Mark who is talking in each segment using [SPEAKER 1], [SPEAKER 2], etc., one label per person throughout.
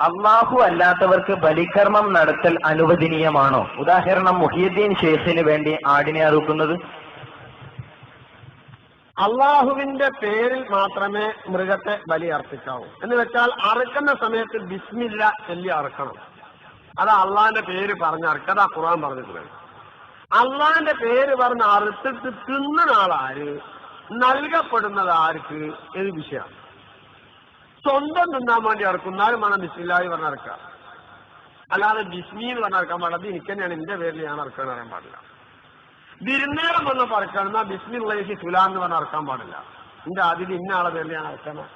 [SPEAKER 1] അള്ളാഹു അല്ലാത്തവർക്ക് ബലികർമ്മം നടത്തൽ അനുവദനീയമാണോ? ഉദാഹരണം മുഹിയുദ്ദീൻ ഷെയ്ഖിന് വേണ്ടി ആടിനെ അറുക്കുന്നത്.
[SPEAKER 2] അള്ളാഹുവിന്റെ പേരിൽ മാത്രമേ മൃഗത്തെ ബലി അർപ്പിക്കാവൂ. എന്ന് വെച്ചാൽ അറുക്കുന്ന സമയത്ത് ബിസ്മില്ല ചൊല്ലി അറുക്കണം. അത് അള്ളാഹിന്റെ പേര് പറഞ്ഞ് അറുക്കുക അതാ ഖുറാൻ പറഞ്ഞിട്ടുള്ളത്. അള്ളാഹിന്റെ പേര് പറഞ്ഞ് അറുത്തിട്ട് തിന്നുന്ന ആളാര് നൽകപ്പെടുന്നത് ആർക്ക്? ഏത് വിഷയമാണ് സ്വന്തം തിന്നാൻ വേണ്ടി അറുക്കുന്നാലും വേണം ബിസ്മില്ലായി പറഞ്ഞ ഇറക്കുക അല്ലാതെ ബിസ്മി എന്ന് പറഞ്ഞ ഇറക്കാൻ പാടില്ല. അത് എനിക്ക് തന്നെയാണ് എന്റെ പേരിൽ ഞാൻ അറുക്കാൻ അറിയാൻ പാടില്ല. വിരുന്നേരം വന്ന് പറക്കണം. ബിസ്മിള്ളേഹി സുലാ എന്ന് പറഞ്ഞ ഇറക്കാൻ പാടില്ല. എന്റെ അതിൽ ഇന്ന ആളെ പേരിൽ ഞാൻ ഇറക്കണം.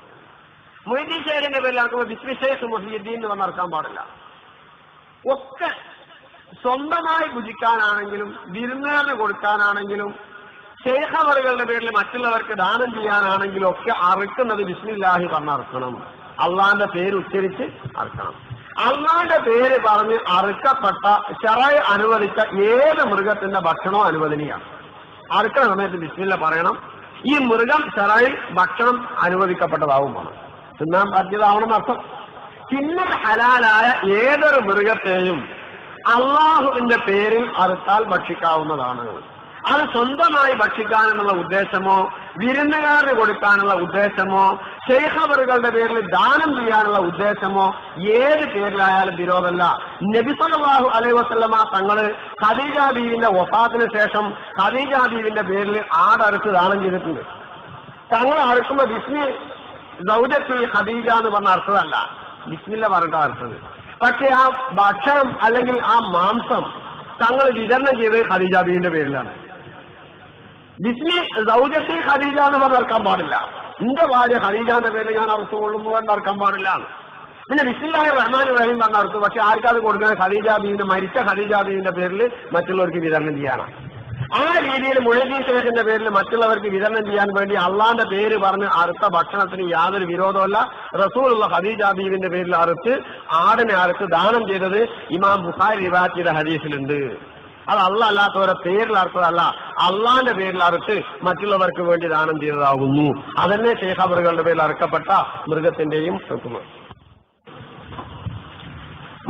[SPEAKER 2] മൊയ്തീൻ ഷേഖിന്റെ പേരിൽ ഇറക്കുമ്പോൾ ബിസ്മി ഷേഖ് മൊഹീദ്ദീൻ എന്ന് പറഞ്ഞ ഇറക്കാൻ പാടില്ല. ഒക്കെ സ്വന്തമായി ഭുജിക്കാനാണെങ്കിലും വിരുന്നേറിന് കൊടുക്കാനാണെങ്കിലും ശേഖവറുകളുടെ പേരിൽ മറ്റുള്ളവർക്ക് ദാനം ചെയ്യാനാണെങ്കിലും ഒക്കെ അറുക്കുന്നത് ബിസ്മില്ലാഹി പറഞ്ഞറക്കണം അള്ളാന്റെ പേര് ഉച്ചരിച്ച് അറുക്കണം. അള്ളാന്റെ പേര് പറഞ്ഞ് അറുക്കപ്പെട്ട ചെറായി അനുവദിച്ച ഏത് മൃഗത്തിന്റെ ഭക്ഷണവും അനുവദനീയാണ്. അറുക്കണ സമയത്ത് ബിസ്മില്ല പറയണം. ഈ മൃഗം ചെറായി ഭക്ഷണം അനുവദിക്കപ്പെട്ടതാവും വേണം തിന്നാൻ പറ്റിയതാവണം അർത്ഥം. പിന്നെ ഹലാലായ ഏതൊരു മൃഗത്തെയും അള്ളാഹുവിന്റെ പേരിൽ അറുത്താൽ ഭക്ഷിക്കാവുന്നതാണ്. അത് സ്വന്തമായി ഭക്ഷിക്കാനെന്നുള്ള ഉദ്ദേശമോ വിരുന്നുകാരന് കൊടുക്കാനുള്ള ഉദ്ദേശമോ ശേഖവറുകളുടെ പേരിൽ ദാനം ചെയ്യാനുള്ള ഉദ്ദേശമോ ഏത് പേരിലായാലും വിരോധമല്ല. നബിസലാഹു അലൈഹി വസല്ലമ തങ്ങൾ ഖദീജ ബീവിന്റെ വഫാത്തിന് ശേഷം ഖദീജ ബീവിന്റെ പേരിൽ ആടറുത്ത് ദാനം ചെയ്തിട്ടുണ്ട്. തങ്ങൾ അറുക്കുമ്പോ ബിസ്മി ദൗജത്തി ഖദീജ എന്ന് പറഞ്ഞ അർത്ഥമല്ല ബിസ്മില്ല പറഞ്ഞിട്ട് അർത്ഥത് പക്ഷെ ആ ഭക്ഷണം അല്ലെങ്കിൽ ആ മാംസം തങ്ങൾ വിതരണം ചെയ്ത് ഖദീജ ബീവിന്റെ പേരിലാണ്. ബിസ്മി ദൗജത്തിൽ ഖദീജ എന്ന് പറഞ്ഞ് ഇറക്കാൻ പാടില്ല. എന്റെ ഭാര്യ ഖദീജാന്റെ പേര് ഞാൻ അറുത്ത് കൊള്ളുന്നു എന്ന് ഇറക്കാൻ പാടില്ല. പിന്നെ ബിസ്മില്ലാഹി റഹ്മാൻ റഹീം പറഞ്ഞ അർത്ഥം പക്ഷെ ആർക്കത് കൊടുക്കുന്നത്? ഖദീജ ബീവിന്റെ മരിച്ച ഖദീജ ബീവിന്റെ പേരിൽ മറ്റുള്ളവർക്ക് വിതരണം ചെയ്യാനാണ്. ആ രീതിയിൽ മുഴുകി ശേഖന്റെ പേരിൽ മറ്റുള്ളവർക്ക് വിതരണം ചെയ്യാൻ വേണ്ടി അള്ളാന്റെ പേര് പറഞ്ഞ് അറുത്ത ഭക്ഷണത്തിന് യാതൊരു വിരോധമല്ല റസൂലുള്ള ഖദീജ ബീവിന്റെ പേരിൽ അറുത്ത് ആടിനെ അറുത്ത് ദാനം ചെയ്തത് ഇമാം ബുഖാരി റിവാറ്റിയുടെ ഹദീസിലുണ്ട്. അത് അള്ള അല്ലാത്തവരെ പേരിൽ അറുത്തതല്ല അള്ളാന്റെ പേരിൽ അറുത്ത് മറ്റുള്ളവർക്ക് വേണ്ടി ദാനം ചെയ്തതാകുന്നു. അതന്നെ ശേഖബറുകളുടെ പേരിൽ അറുക്കപ്പെട്ട മൃഗത്തിന്റെയും ഹുക്കുമ്